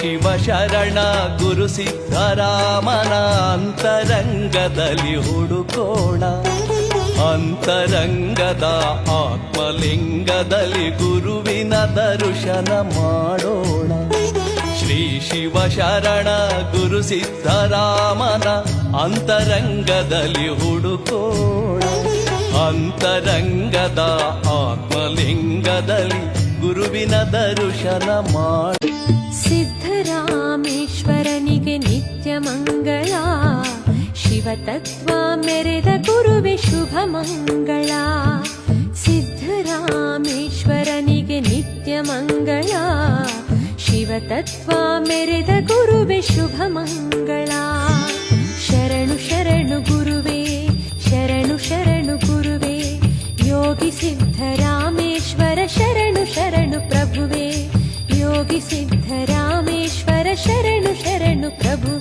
ಶಿವ ಶರಣ ಗುರು ಸಿದ್ಧರಾಮನ ಅಂತರಂಗದಲ್ಲಿ ಹುಡುಕೋಣ. ಅಂತರಂಗದ ಆತ್ಮಲಿಂಗದಲ್ಲಿ ಗುರುವಿನ ದರ್ಶನ ಮಾಡೋಣ. ಶ್ರೀ ಶಿವ ಶರಣ ಗುರು ಸಿದ್ಧರಾಮನ ಅಂತರಂಗದಲ್ಲಿ ಹುಡುಕೋಣ. ಅಂತರಂಗದ ಆತ್ಮಲಿಂಗದಲ್ಲಿ ಗುರುವಿನ ದರ್ಶನ ಮಾಡ ಸಿದ್ಧರಾಮೇಶ್ವರನಿಗೆ ನಿತ್ಯ ಮಂಗಳ. ಶಿವತತ್ವ ಮೆರೆದ ಗುರುವೆ ಶುಭ ಮಂಗಳ. ಸಿದ್ಧರಾಮೇಶ್ವರನಿಗೆ ನಿತ್ಯ ಮಂಗಳ. ಶಿವತತ್ವ ಮೆರೆದ ಗುರುವೆ ಶುಭ ಮಂಗಳ. ಶರಣು ಶರಣು ಗುರುವೇ, ಶರಣು ಶರಣು ಗುರುವೇ, ಯೋಗಿ ಸಿದ್ಧರಾಮೇ శరణు శరణు ప్రభు.